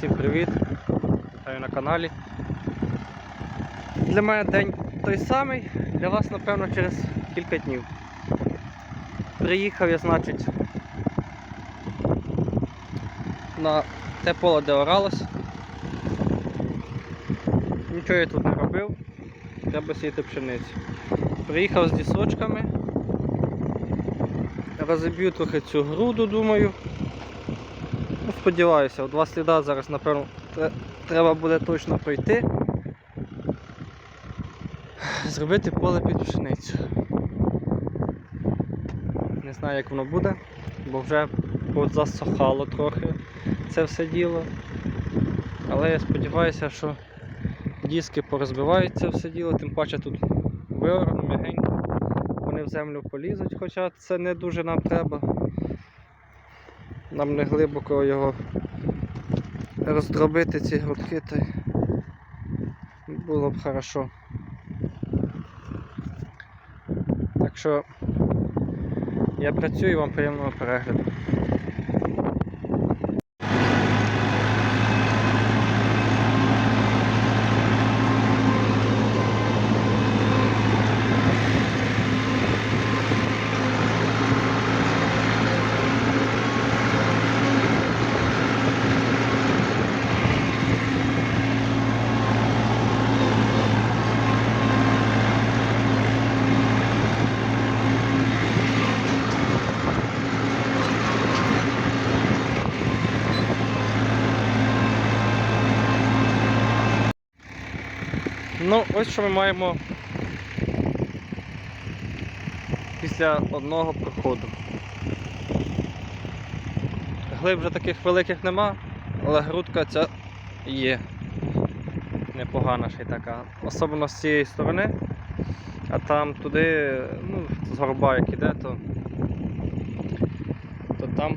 Всім привіт! Вітаю на каналі. Для мене день той самий, для вас, напевно, через кілька днів. Приїхав я, значить, на те поле, де оралось. Нічого я тут не робив, треба сіяти пшеницю. Приїхав з дісочками. Розіб'ю трохи цю груду, думаю. Сподіваюся, два сліда зараз, напевно, треба буде точно пройти. Зробити поле під пшеницю. Не знаю, як воно буде, бо вже засохало трохи це все діло. Але я сподіваюся, що диски порозбивають це все діло, тим паче тут виорано м'ягенько. Вони в землю полізуть, хоча це не дуже нам треба. Нам не глибоко його роздробити ці грудки, то було б хорошо. Так що я працюю вам приємного перегляду. Ну, ось що ми маємо після одного проходу. Глиб вже таких великих нема, але грудка ця є. Непогана ще й така. Особливо з цієї сторони, а там туди, ну, з горба як іде, то, то там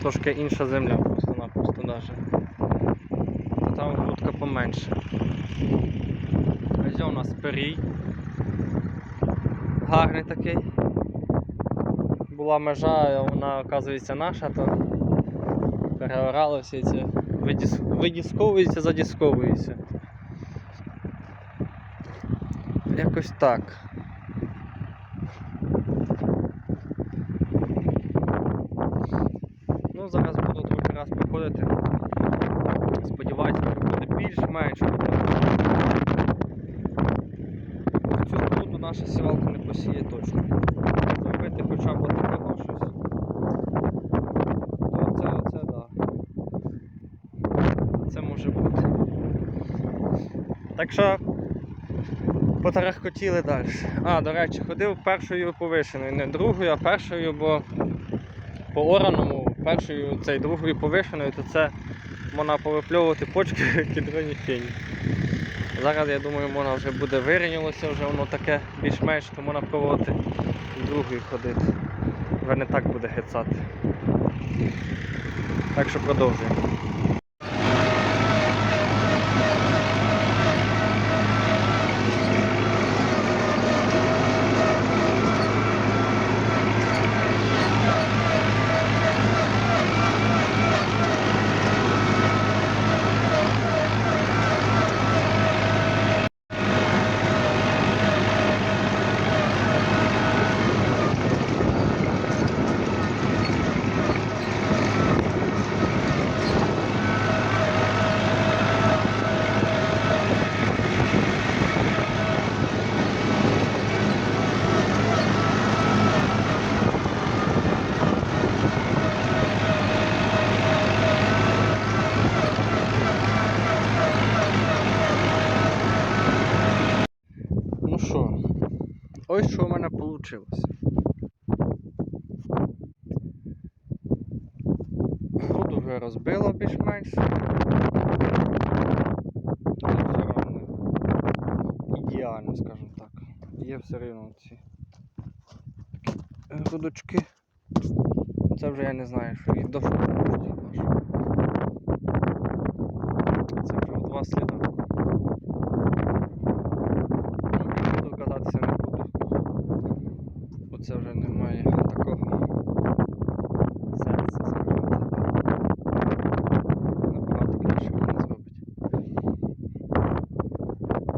трошки інша земля просто-напросто навіть. То там грудка поменше. Ось у нас перій. Гарний такий. Була межа, вона оказується наша, то переорали всі ці. Видіс... Видісковується, задісковується. Якось так. Ну, зараз буду трохи раз проходити. Сподіваюся, буде більш-менш. Наша сівалка не посіє точно. Зробити хоча б такого щось. То це, оце, да. Це може бути. Так що потарахкотіли далі. А, до речі, ходив першою повишеною, не другою, а першою, бо по ораному першою цей другою повишеною, то це можна повипльовувати почки кідроні фені. Зараз, я думаю, можна вже буде вирівнялося, вже воно таке більш-менш, то можна пробувати другою ходити. Вже не так буде гецати. Так що продовжуємо. Ну що, ось що у мене вийшло. Груду вже розбило більш-менш. Все одно ідеально, скажімо так. Є все одно ці такі грудочки. Це вже я не знаю, що і до школи аж. Це вже в два сліда. немає такого серця зробити. Набагато краще можна зробить.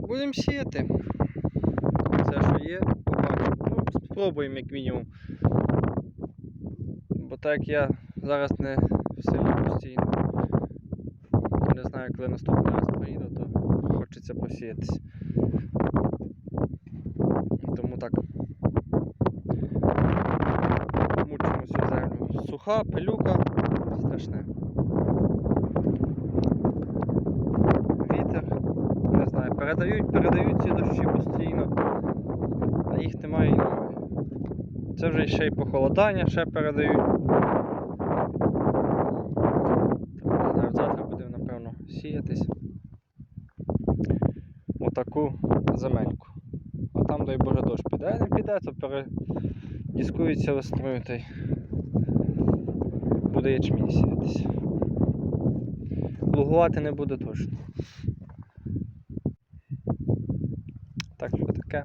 Будемо сіяти. Все, що є, побачимо. Ну, спробуємо як мінімум. Бо так як я зараз не в селі постійно. Не знаю, коли наступний раз поїду, то хочеться посіятися. Землю. Пилюка, страшне. Вітер, не знаю, передають, передають ці дощі постійно, а їх немає і. Це вже ще й похолодання, ще передають. Знаю, завтра будемо, напевно, сіятись. Отаку земельку. А там, дай Боже, дощ піде, не піде, то передіскується весною буде ячмінь сіятись. Лугувати не буде точно. Так що таке.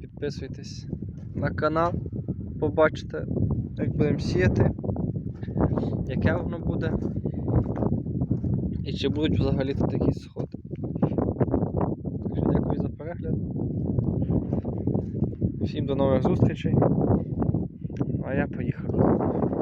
Підписуйтесь на канал, побачите, як будемо сіяти, яке воно буде. І чи будуть взагалі тут якісь сходи. Так що дякую за перегляд. Всім до нових зустрічей. А я поїхав.